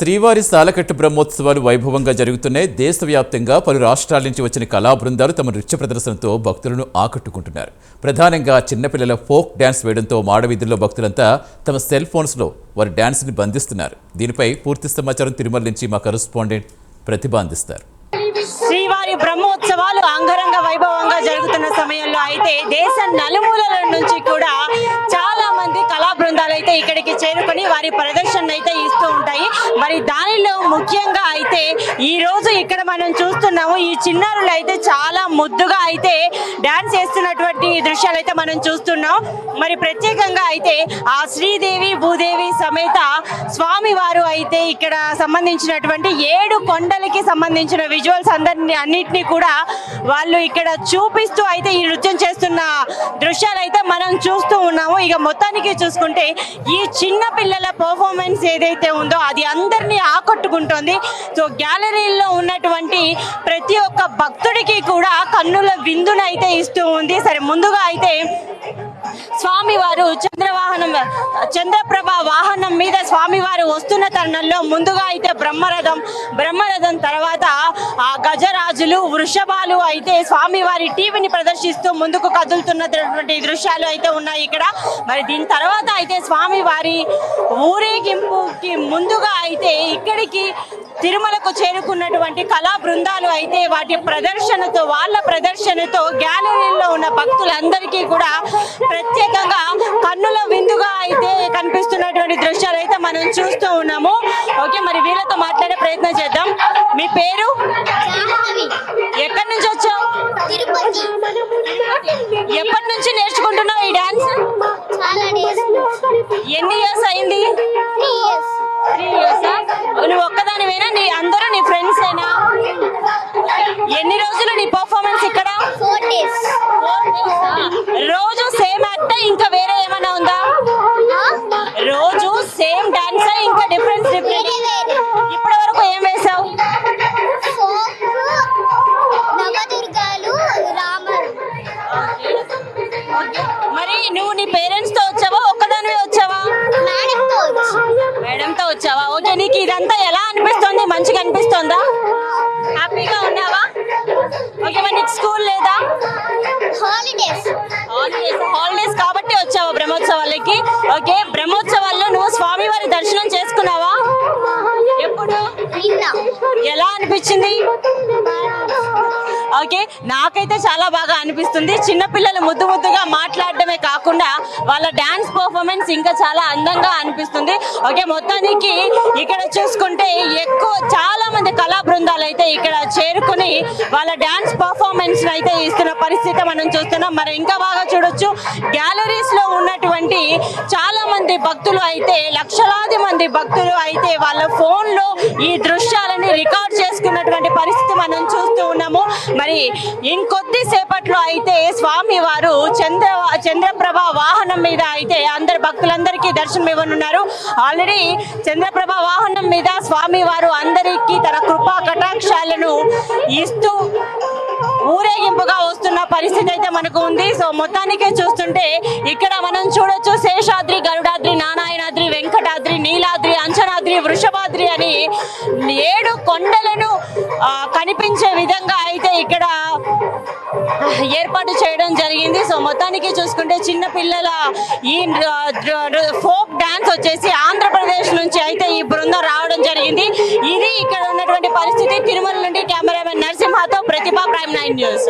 శ్రీవారి సాలకట్టు బ్రహ్మోత్సవాలు వైభవంగా జరుగుతున్నాయి. దేశవ్యాప్తంగా పలు రాష్ట్రాల నుంచి వచ్చిన కళా బృందాలు తమ నృత్య ప్రదర్శనతో భక్తులను ఆకట్టుకుంటున్నారు. ప్రధానంగా చిన్నపిల్లల ఫోక్ డ్యాన్స్ వేయడంతో మాడవీధుల్లో భక్తులంతా తమ సెల్ ఫోన్స్లో వారి డ్యాన్స్ని బంధిస్తున్నారు. దీనిపై పూర్తి సమాచారం తిరుమల నుంచి మా కరస్పాండెంట్ ప్రతిభ అందిస్తారు. శ్రీవారి బ్రహ్మోత్సవాలు అంగరంగ వైభవంగా జరుగుతున్న సమయంలో అయితే దేశ నలుమూలల నుంచి కూడా ఇక్కడికి చేరుకొని వారి ప్రదర్శన అయితే ఇస్తూ ఉంటాయి. మరి దానిలో ముఖ్యంగా అయితే ఈ రోజు ఇక్కడ మనం చూస్తున్నాము ఈ చిన్నారులు అయితే చాలా ముద్దుగా అయితే డాన్స్ చేస్తున్నటువంటి దృశ్యాలు అయితే మనం చూస్తున్నాం. మరి ప్రత్యేకంగా అయితే ఆ శ్రీదేవి భూదేవి సమేత స్వామి వారు అయితే ఇక్కడ సంబంధించినటువంటి ఏడు కొండలకి సంబంధించిన విజువల్స్ అందరిని అన్నిటినీ కూడా వాళ్ళు ఇక్కడ చూపిస్తూ అయితే ఈ నృత్యం చేస్తున్న దృశ్యాలు అయితే మనం చూస్తూ ఉన్నాము. ఇక మొత్తానికి చూసుకుంటే ఈ చిన్న పిల్లల పర్ఫార్మెన్స్ ఏదైతే ఉందో అది అందరినీ ఆకట్టుకుంటోంది. సో గ్యాలరీలో ఉన్నటువంటి ప్రతి ఒక్క భక్తుడికి కూడా కన్నుల విందునైతే ఇస్తూ ఉంది. సరే ముందుగా అయితే స్వామివారు చంద్రవాహనం చంద్రప్రభ వాహనం మీద స్వామివారు వస్తున్న తరుణంలో ముందుగా అయితే బ్రహ్మరథం బ్రహ్మరథం తర్వాత ఆ గజరాజులు వృషభాలు అయితే స్వామివారి టీవీని ప్రదర్శిస్తూ ముందుకు కదులుతున్నటువంటి దృశ్యాలు అయితే ఉన్నాయి ఇక్కడ. మరి దీని తర్వాత అయితే స్వామివారి ఊరేగింపుకి ముందుగా అయితే ఇక్కడికి తిరుమలకు చేరుకున్నటువంటి కళా బృందాలు అయితే వాటి ప్రదర్శనతో వాళ్ళ ప్రదర్శనతో గ్యాలరీలో ఉన్న భక్తులందరికీ కూడా ప్రత్యేకంగా కన్నుల విందుగా అయితే కనిపిస్తున్నటువంటి దృశ్యాలు అయితే మనం చూస్తూ ఉన్నాము. ఓకే మరి వీళ్ళతో మాట్లాడే ప్రయత్నం చేద్దాం. మీ పేరు? ఎక్కడి నుంచి వచ్చావు? ఎప్పటి నుంచి నేర్చుకుంటున్నావు ఈ డాన్స్? ఎన్ని ఎన్ని హాలిడేస్ కాబట్టి వచ్చావా బ్రహ్మోత్సవాలకి. ఓకే బ్రహ్మోత్సవాల్లో నువ్వు స్వామివారి దర్శనం చేసుకున్నావా? ఎప్పుడు? ఎలా అనిపించింది? ఓకే? నాకైతే చాలా బాగా అనిపిస్తుంది. చిన్నపిల్లలు ముద్దు ముద్దుగా మాట్లాడడమే కాకుండా వాళ్ళ డాన్స్ పర్ఫార్మెన్స్ ఇంకా చాలా అందంగా అనిపిస్తుంది. ఓకే? మొత్తానికి ఇక్కడ చూసుకుంటే ఎక్కువ చాలా మంది కళా బృందాలు అయితే ఇక్కడ చేరుకుని వాళ్ళ డాన్స్ పర్ఫార్మెన్స్ అయితే ఇస్తున్న పరిస్థితి మనం చూస్తున్నాం. మరి ఇంకా బాగా చూడొచ్చు. గ్యాలరీస్లో ఉన్నటువంటి చాలా మంది భక్తులు అయితే లక్షలాది మంది భక్తులు అయితే వాళ్ళ ఫోన్లో ఈ దృశ్యాలని రికార్డ్ చేసుకున్నటువంటి పరిస్థితి మనం చూస్తూ ఉన్నాము. మరి ఇంకొద్ది సేపట్లో అయితే స్వామి వారు చంద్ర చంద్రప్రభ వాహనం మీద అయితే అందరు భక్తులందరికీ దర్శనం ఇవ్వనున్నారు. ఆల్రెడీ చంద్రప్రభ వాహనం మీద స్వామి వారు అందరికీ తన కృపా కటాక్షాలను ఇస్తూ ఊరేగింపుగా వస్తున్న పరిస్థితి అయితే మనకు ఉంది. సో మొత్తానికే చూస్తుంటే ఇక్కడ మనం చూడొచ్చు శేషాద్రి గరుడాద్రి నారాయణాద్రి వెంకటాద్రి నీలాద్రి అంచనాద్రి వృషభాద్రి అని ఏడు కొండలను కనిపించే విధంగా అయితే ఇక్కడ ఏర్పాటు చేయడం జరిగింది. సో మొత్తానికి చూసుకుంటే చిన్న పిల్లల ఈ ఫోక్ డాన్స్ వచ్చేసి ఆంధ్రప్రదేశ్ నుంచి అయితే ఈ బృందం రావడం జరిగింది. ఇది ఇక్కడ ఉన్నటువంటి పరిస్థితి. తిరుమల నుండి కెమెరామెన్ నరసింహతో ప్రతిభా ప్రైమ్ నైన్ న్యూస్.